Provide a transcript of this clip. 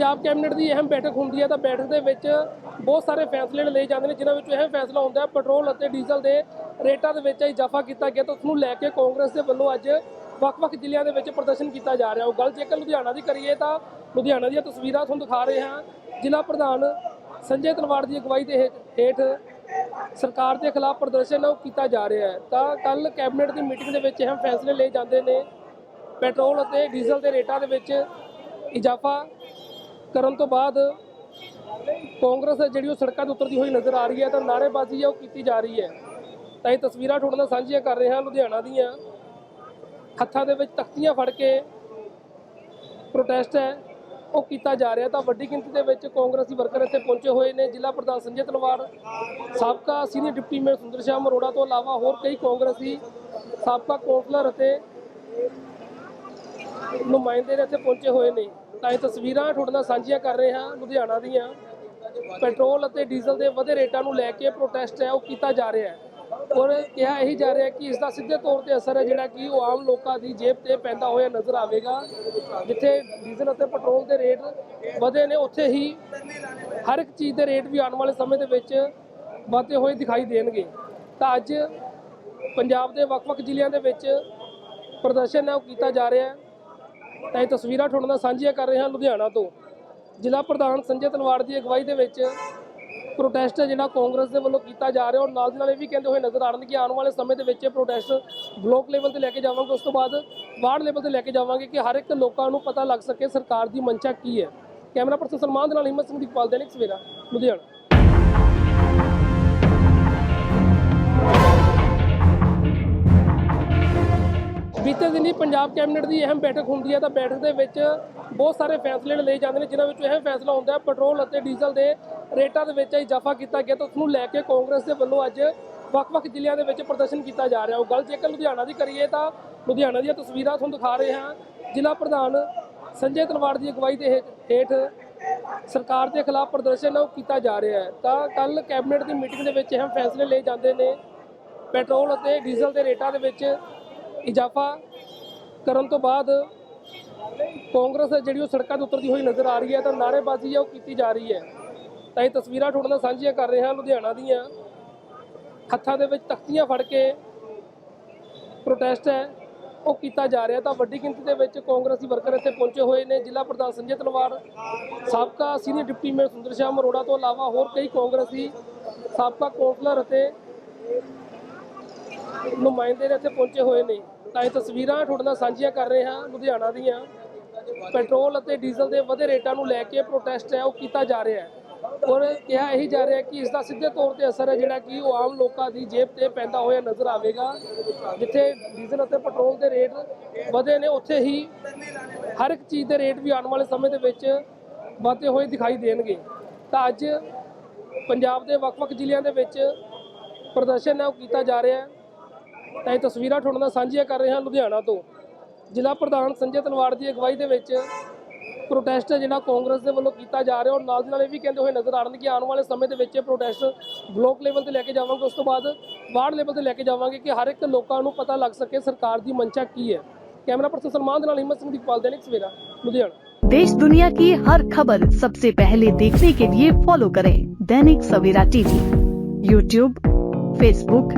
Punjab cabinet ਦੀ ਅਹਿਮ ਬੈਠਕ ਹੁੰਦੀ ਹੈ ਤਾਂ ਬੈਠਕ ਦੇ ਵਿੱਚ ਬਹੁਤ ਸਾਰੇ ਫੈਸਲੇ ਲਏ ਜਾਂਦੇ ਨੇ, ਜਿਨ੍ਹਾਂ ਵਿੱਚੋਂ ਅਹਿਮ ਫੈਸਲਾ ਹੁੰਦਾ ਹੈ ਪੈਟਰੋਲ ਅਤੇ ਡੀਜ਼ਲ ਦੇ ਰੇਟਾਂ ਦੇ ਵਿੱਚ ਇਜ਼ਾਫਾ ਕੀਤਾ ਗਿਆ ਤਾਂ ਉਸ ਨੂੰ ਲੈ ਕੇ ਕਾਂਗਰਸ ਦੇ ਵੱਲੋਂ ਅੱਜ ਵੱਖ-ਵੱਖ ਜ਼ਿਲ੍ਹਿਆਂ ਦੇ ਵਿੱਚ ਪ੍ਰਦਰਸ਼ਨ ਕੀਤਾ ਜਾ ਰਿਹਾ। ਉਹ ਗੱਲ ਜੇਕਰ ਲੁਧਿਆਣਾ ਦੀ ਕਰੀਏ ਤਾਂ ਲੁਧਿਆਣਾ ਦੀਆਂ ਤਸਵੀਰਾਂ ਤੁਹਾਨੂੰ ਦਿਖਾ ਰਹੇ ਹਾਂ। ਜ਼ਿਲ੍ਹਾ ਪ੍ਰਧਾਨ ਸੰਜੇ ਤਲਵਾੜ ਦੀ ਅਗਵਾਈ ਦੇ ਹੇ- ਹੇਠ ਸਰਕਾਰ ਦੇ ਖਿਲਾਫ ਪ੍ਰਦਰਸ਼ਨ ਉਹ ਕੀਤਾ ਜਾ ਰਿਹਾ ਹੈ। ਤਾਂ ਕੱਲ ਕੈਬਨਿਟ ਦੀ ਮੀਟਿੰਗ ਦੇ ਵਿੱਚ ਅਹਿਮ ਫੈਸਲੇ ਲਏ ਜਾਂਦੇ ਨੇ। ਪੈਟਰੋਲ ਅਤੇ ਡੀਜ਼ਲ ਦੇ ਰੇਟਾਂ ਦੇ ਵਿੱਚ ਇਜ਼ਾਫਾ ਕਰਨ ਤੋਂ ਬਾਅਦ ਕਾਂਗਰਸ ਜਿਹੜੀ ਉਹ ਸੜਕਾਂ ਤੇ ਉਤਰਦੀ ਹੋਈ ਨਜ਼ਰ ਆ ਰਹੀ ਹੈ ਤਾਂ ਨਾਅਰੇਬਾਜ਼ੀ ਹੈ, ਉਹ ਕੀਤੀ ਜਾ ਰਹੀ ਹੈ। ਤਾਂ ਇਹ ਤਸਵੀਰਾਂ ਤੁਹਾਡੇ ਨਾਲ ਸਾਂਝੀਆਂ ਕਰ ਰਹੇ ਹਾਂ, ਲੁਧਿਆਣਾ ਦੀਆਂ। ਹੱਥਾਂ ਦੇ ਵਿੱਚ ਤਖਤੀਆਂ ਫੜ ਕੇ ਪ੍ਰੋਟੈਸਟ ਹੈ, ਉਹ ਕੀਤਾ ਜਾ ਰਿਹਾ। ਤਾਂ ਵੱਡੀ ਗਿਣਤੀ ਦੇ ਵਿੱਚ ਕਾਂਗਰਸੀ ਵਰਕਰ ਇੱਥੇ ਪਹੁੰਚੇ ਹੋਏ ਨੇ। ਜ਼ਿਲ੍ਹਾ ਪ੍ਰਧਾਨ ਸੰਜੇ ਤਲਵਾਰ, ਸਾਬਕਾ ਸੀਨੀਅਰ ਡਿਪਟੀ ਮੇਅਰ ਸੁੰਦਰ ਸ਼ਾਮ ਅਰੋੜਾ ਤੋਂ ਇਲਾਵਾ ਹੋਰ ਕਈ ਕਾਂਗਰਸੀ, ਸਾਬਕਾ ਕੌਂਸਲਰ ਅਤੇ ਨੁਮਾਇੰਦੇ ਨੇ ਇੱਥੇ ਪਹੁੰਚੇ ਹੋਏ ਨੇ। ਤਾਂ ਇਹ ਤਸਵੀਰਾਂ ਤੁਹਾਡੇ ਨਾਲ ਸਾਂਝੀਆਂ ਕਰ ਰਹੇ ਹਾਂ ਲੁਧਿਆਣਾ ਦੀਆਂ। ਪੈਟਰੋਲ ਅਤੇ ਡੀਜ਼ਲ ਦੇ ਵਧੇ ਰੇਟਾਂ ਨੂੰ ਲੈ ਕੇ ਪ੍ਰੋਟੈਸਟ ਹੈ, ਉਹ ਕੀਤਾ ਜਾ ਰਿਹਾ ਹੈ। ਔਰ ਕਿਹਾ ਇਹੀ ਜਾ ਰਿਹਾ ਕਿ ਇਸ ਦਾ ਸਿੱਧੇ ਤੌਰ ਤੇ ਅਸਰ ਹੈ, ਜਿਹੜਾ ਕਿ ਉਹ ਆਮ ਲੋਕਾਂ ਦੀ ਜੇਬ ਤੇ ਪੈਂਦਾ ਹੋਇਆ ਨਜ਼ਰ ਆਵੇਗਾ। ਜਿੱਥੇ ਡੀਜ਼ਲ ਅਤੇ ਪੈਟਰੋਲ ਦੇ ਰੇਟ ਵਧੇ ਨੇ, ਉੱਥੇ ਹੀ ਹਰ ਇੱਕ ਚੀਜ਼ ਦੇ ਰੇਟ ਵੀ ਆਉਣ ਵਾਲੇ ਸਮੇਂ ਦੇ ਵਿੱਚ ਵਧਦੇ ਹੋਏ ਦਿਖਾਈ ਦੇਣਗੇ। ਤਾਂ ਅੱਜ ਪੰਜਾਬ ਦੇ ਵੱਖ-ਵੱਖ ਜ਼ਿਲ੍ਹਿਆਂ ਦੇ ਵਿੱਚ ਪ੍ਰਦਰਸ਼ਨ ਹੈ, ਉਹ ਕੀਤਾ ਜਾ ਰਿਹਾ ਹੈ। ਤਾਂ ਇਹ ਤਸਵੀਰਾਂ ਤੁਹਾਡੇ ਨਾਲ ਸਾਂਝੀਆਂ ਕਰ ਰਹੇ ਹਾਂ ਲੁਧਿਆਣਾ ਤੋਂ। ਜ਼ਿਲ੍ਹਾ ਪ੍ਰਧਾਨ ਸੰਜੇ ਤਲਵਾੜ ਦੀ ਅਗਵਾਈ ਦੇ ਵਿੱਚ ਪ੍ਰੋਟੈਸਟ ਜਿਹੜਾ ਕਾਂਗਰਸ ਦੇ ਵੱਲੋਂ ਕੀਤਾ ਜਾ ਰਿਹਾ, ਔਰ ਨਾਲ ਦੀ ਨਾਲ ਇਹ ਵੀ ਕਹਿੰਦੇ ਹੋਏ ਨਜ਼ਰ ਆ ਰਹੇ ਨੇ ਕਿ ਆਉਣ ਵਾਲੇ ਸਮੇਂ ਦੇ ਵਿੱਚ ਇਹ ਪ੍ਰੋਟੈਸਟ ਬਲਾਕ ਲੈਵਲ ਤੇ ਲੈ ਕੇ ਜਾਵਾਂਗੇ, ਉਸ ਤੋਂ ਬਾਅਦ ਵਾਰਡ ਲੈਵਲ ਤੇ ਲੈ ਕੇ ਜਾਵਾਂਗੇ ਕਿ ਹਰ ਇੱਕ ਲੋਕਾਂ ਨੂੰ ਪਤਾ ਲੱਗ ਸਕੇ ਸਰਕਾਰ ਦੀ ਮਨਸ਼ਾ ਕੀ ਹੈ। ਕੈਮਰਾ ਪਰਸਨ ਸਲਮਾਨ ਦੇ ਨਾਲ ਹਿੰਮਤ ਸਿੰਘ ਦੀਪਾਲ ਦੈਨਿਕ ਸਵੇਰਾ, ਲੁਧਿਆਣਾ। ਪੰਜਾਬ ਕੈਬਨਿਟ ਦੀ ਅਹਿਮ ਬੈਠਕ ਹੁੰਦੀ ਹੈ ਤਾਂ ਬੈਠਕ ਦੇ ਵਿੱਚ ਬਹੁਤ ਸਾਰੇ ਫੈਸਲੇ ਲਏ ਜਾਂਦੇ ਨੇ, ਜਿਨ੍ਹਾਂ ਵਿੱਚੋਂ ਅਹਿਮ ਫੈਸਲਾ ਹੁੰਦਾ ਹੈ ਪੈਟਰੋਲ ਅਤੇ ਡੀਜ਼ਲ ਦੇ ਰੇਟਾਂ ਦੇ ਵਿੱਚ ਇਜ਼ਾਫਾ ਕੀਤਾ ਗਿਆ ਤਾਂ ਉਸ ਨੂੰ ਲੈ ਕੇ ਕਾਂਗਰਸ ਦੇ ਵੱਲੋਂ ਅੱਜ ਵੱਖ-ਵੱਖ ਜ਼ਿਲ੍ਹਿਆਂ ਦੇ ਵਿੱਚ ਪ੍ਰਦਰਸ਼ਨ ਕੀਤਾ ਜਾ ਰਿਹਾ। ਉਹ ਗੱਲ ਜੇਕਰ ਲੁਧਿਆਣਾ ਦੀ ਕਰੀਏ ਤਾਂ ਲੁਧਿਆਣਾ ਦੀਆਂ ਤਸਵੀਰਾਂ ਤੁਹਾਨੂੰ ਦਿਖਾ ਰਹੇ ਹਾਂ। ਜ਼ਿਲ੍ਹਾ ਪ੍ਰਧਾਨ ਸੰਜੇ ਤਲਵਾੜ ਦੀ ਅਗਵਾਈ ਦੇ ਹੇ- ਹੇਠ ਸਰਕਾਰ ਦੇ ਖਿਲਾਫ ਪ੍ਰਦਰਸ਼ਨ ਉਹ ਕੀਤਾ ਜਾ ਰਿਹਾ ਹੈ। ਤਾਂ ਕੱਲ ਕੈਬਨਿਟ ਦੀ ਮੀਟਿੰਗ ਦੇ ਵਿੱਚ ਅਹਿਮ ਫੈਸਲੇ ਲਏ ਜਾਂਦੇ ਨੇ। ਪੈਟਰੋਲ ਅਤੇ ਡੀਜ਼ਲ ਦੇ ਰੇਟਾਂ ਦੇ ਵਿੱਚ ਇਜ਼ਾਫਾ ਕਰਨ ਤੋਂ ਬਾਅਦ ਕਾਂਗਰਸ ਜਿਹੜੀ ਉਹ ਸੜਕਾਂ ਤੇ ਉਤਰਦੀ ਹੋਈ ਨਜ਼ਰ ਆ ਰਹੀ ਹੈ ਤਾਂ ਨਾਅਰੇਬਾਜ਼ੀ ਹੈ ਉਹ ਕੀਤੀ ਜਾ ਰਹੀ ਹੈ। ਤਾਂ ਇਹ ਤਸਵੀਰਾਂ ਤੁਹਾਡੇ ਨਾਲ ਸਾਂਝੀਆਂ ਕਰ ਰਹੇ ਹਾਂ, ਲੁਧਿਆਣਾ ਦੀਆਂ। ਹੱਥਾਂ ਦੇ ਵਿੱਚ ਤਖਤੀਆਂ ਫੜ ਕੇ ਪ੍ਰੋਟੈਸਟ ਹੈ, ਉਹ ਕੀਤਾ ਜਾ ਰਿਹਾ। ਤਾਂ ਵੱਡੀ ਗਿਣਤੀ ਦੇ ਵਿੱਚ ਕਾਂਗਰਸੀ ਵਰਕਰ ਇੱਥੇ ਪਹੁੰਚੇ ਹੋਏ ਨੇ। ਜ਼ਿਲ੍ਹਾ ਪ੍ਰਧਾਨ ਸੰਜੇ ਤਲਵਾਰ, ਸਾਬਕਾ ਸੀਨੀਅਰ ਡਿਪਟੀ ਮੇਅਰ ਸੁੰਦਰ ਸ਼ਾਮ ਅਰੋੜਾ ਤੋਂ ਇਲਾਵਾ ਹੋਰ ਕਈ ਕਾਂਗਰਸੀ, ਸਾਬਕਾ ਕੌਂਸਲਰ ਅਤੇ ਨੁਮਾਇੰਦੇ ਨੇ ਇੱਥੇ ਪਹੁੰਚੇ ਹੋਏ ਨੇ। ਤਾਂ ਇਹ ਤਸਵੀਰਾਂ ਤੁਹਾਡੇ ਨਾਲ ਸਾਂਝੀਆਂ ਕਰ ਰਹੇ ਹਾਂ ਲੁਧਿਆਣਾ ਦੀਆਂ। ਪੈਟਰੋਲ ਅਤੇ ਡੀਜ਼ਲ ਦੇ ਵਧੇ ਰੇਟਾਂ ਨੂੰ ਲੈ ਕੇ ਪ੍ਰੋਟੈਸਟ ਹੈ, ਉਹ ਕੀਤਾ ਜਾ ਰਿਹਾ ਹੈ। ਔਰ ਕਿਹਾ ਇਹੀ ਜਾ ਰਿਹਾ ਕਿ ਇਸ ਦਾ ਸਿੱਧੇ ਤੌਰ ਤੇ ਅਸਰ ਹੈ, ਜਿਹੜਾ ਕਿ ਉਹ ਆਮ ਲੋਕਾਂ ਦੀ ਜੇਬ ਤੇ ਪੈਂਦਾ ਹੋਇਆ ਨਜ਼ਰ ਆਵੇਗਾ, ਜਿੱਥੇ ਡੀਜ਼ਲ ਅਤੇ ਪੈਟਰੋਲ ਦੇ ਰੇਟ ਵਧੇ ਨੇ। ਉੱਥੇ ਹੀ ਹਰ ਇੱਕ ਚੀਜ਼ ਦੇ ਰੇਟ ਵੀ ਆਉਣ ਵਾਲੇ ਸਮੇਂ ਦੇ ਵਿੱਚ ਵਧਦੇ ਹੋਏ ਦਿਖਾਈ ਦੇਣਗੇ। ਤਾਂ ਅੱਜ ਪੰਜਾਬ ਦੇ ਵੱਖ-ਵੱਖ ਜ਼ਿਲ੍ਹਿਆਂ ਦੇ ਵਿੱਚ ਪ੍ਰਦਰਸ਼ਨ ਹੈ, ਉਹ ਕੀਤਾ ਜਾ ਰਿਹਾ ਹੈ। ਤਾਂ ਇਹ ਤਸਵੀਰਾਂ ਤੁਹਾਡੇ ਨਾਲ ਸਾਂਝੀਆਂ ਕਰ ਰਹੇ ਹਾਂ ਲੁਧਿਆਣਾ ਤੋਂ ਜ਼ਿਲ੍ਹਾ ਪ੍ਰਧਾਨ ਸੰਜੇ ਤਲਵਾੜ ਦੀ ਅਗਵਾਈ ਦੇ ਵਿੱਚ ਪ੍ਰੋਟੈਸਟ ਹੈ ਜਿਹੜਾ ਕਾਂਗਰਸ ਦੇ ਵੱਲੋਂ ਕੀਤਾ ਜਾ ਰਿਹਾ ਔਰ ਨਾਲ ਦੀ ਨਾਲ ਇਹ ਵੀ ਕਹਿੰਦੇ ਹੋਏ ਨਜ਼ਰ ਆ ਰਹੇ ਨੇ ਕਿ ਆਉਣ ਵਾਲੇ ਸਮੇਂ ਦੇ ਵਿੱਚ ਇਹ ਪ੍ਰੋਟੈਸਟ ਬਲਾਕ ਲੈਵਲ ਤੇ ਲੈ ਕੇ ਜਾਵਾਂਗੇ ਉਸ ਤੋਂ ਬਾਅਦ ਵਾਰਡ ਲੈਵਲ ਤੇ ਲੈ ਕੇ ਜਾਵਾਂਗੇ ਕਿ ਹਰ ਇੱਕ ਲੋਕਾਂ ਨੂੰ ਪਤਾ ਲੱਗ ਸਕੇ ਸਰਕਾਰ ਦੀ ਮਨਸ਼ਾ ਕੀ ਹੈ ਕੈਮਰਾ ਪਰਸਨ ਸਲਮਾਨ ਦੇ ਨਾਲ ਹਿੰਮਤ ਸਿੰਘ ਦੀਪਾਲ ਦੈਨਿਕ ਸਵੇਰਾ ਲੁਧਿਆਣਾ देश दुनिया की हर खबर सबसे पहले देखने के लिए फॉलो करें Dainik Savera TV YouTube Facebook